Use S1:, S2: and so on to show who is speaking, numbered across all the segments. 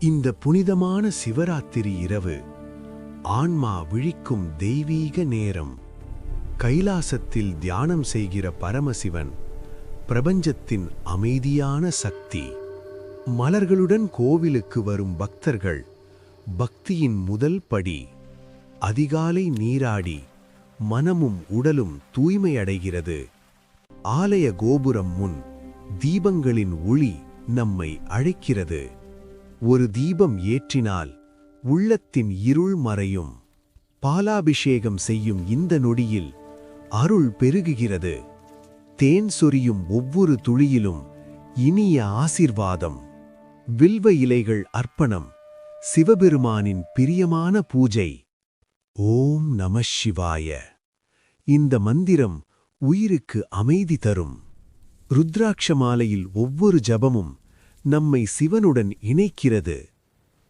S1: இந்த புனிதமான சிவராத்திரி இரவு ஆன்மா விழிக்கும் தெய்வீக நேரம். கைலாசத்தில் தியானம் செய்கிற பரமசிவன் பிரபஞ்சத்தின் அமைதியான சக்தி. மலர்களுடன் கோவிலுக்கு வரும் பக்தர்கள் பக்தியின் முதல் படி அதிகாலை நீராடி மனமும் உடலும் தூய்மையடைகிறது. ஆலய கோபுரம் முன் தீபங்களின் ஒளி நம்மை அழைக்கிறது. ஒரு தீபம் ஏற்றினால் உள்ளத்தின் இருள் மறையும். பாலாபிஷேகம் செய்யும் இந்த நொடியில் அருள் பெருகுகிறது. தேன் சொரியும் ஒவ்வொரு துளியிலும் இனிய ஆசிர்வாதம். வில்வ இலைகள் அர்ப்பணம் சிவபெருமானின் பிரியமான பூஜை. ஓம் நம சிவாய. இந்த மந்திரம் உயிருக்கு அமைதி தரும். ருத்ராட்ச மாலையில் ஒவ்வொரு ஜபமும் நம்மை சிவனுடன் இணைக்கிறது.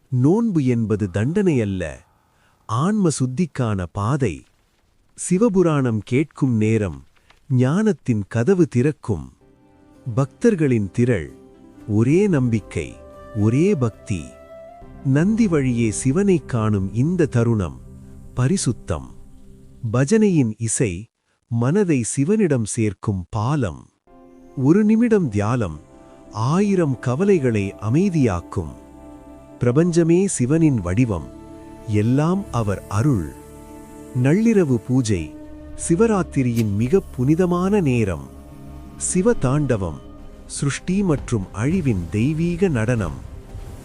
S1: நோன்பு என்பது தண்டனை அல்ல ஆன்ம சுத்திக்கான பாதை. சிவபுராணம் கேட்கும் நேரம் ஞானத்தின் கதவு திறக்கும். பக்தர்களின் திரள் ஒரே நம்பிக்கை ஒரே பக்தி. நந்தி வழியே சிவனைக் காணும் இந்த தருணம் பரிசுத்தம். பஜனையின் இசை மனதை சிவனிடம் சேர்க்கும் பாலம். ஒரு நிமிடம் தியாலம் ஆயிரம் கவலைகளை அமைதியாக்கும். பிரபஞ்சமே சிவனின் வடிவம். எல்லாம் அவர் அருள். நள்ளிரவு பூஜை. சிவராத்திரியின் மிக புனிதமான நேரம். சிவ தாண்டவம் சிருஷ்டி மற்றும் அழிவின் தெய்வீக நடனம்.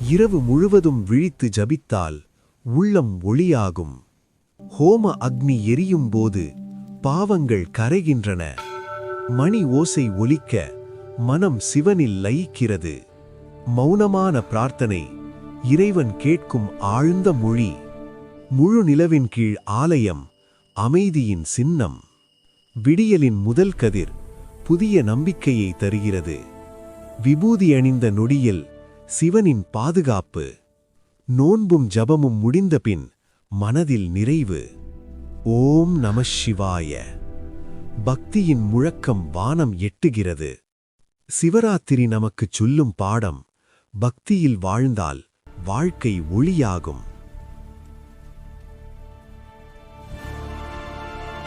S1: இரவு முழுவதும் விழித்து ஜபித்தால் உள்ளம் ஒளியாகும். ஹோம அக்னி எரியும் போது பாவங்கள் கரைகின்றன. மணி ஓசை ஒலிக்க மனம் சிவனில் லயிக்கிறது. மௌனமான பிரார்த்தனை இறைவன் கேட்கும் ஆழ்ந்த மொழி. முழு நிலவின் கீழ் ஆலயம் அமைதியின் சின்னம். விடியலின் முதல் கதிர் புதிய நம்பிக்கையை தருகிறது. விபூதி அணிந்த நொடியில் சிவனின் பாதுகாப்பு. நோன்பும் ஜபமும் முடிந்தபின் மனதில் நிறைவு. ஓம் நம சிவாய. பக்தியின் முழக்கம் வானம் எட்டுகிறது. சிவராத்திரி நமக்குச் சொல்லும் பாடம் பக்தியில் வாழ்ந்தால் வாழ்க்கை ஒளியாகும்.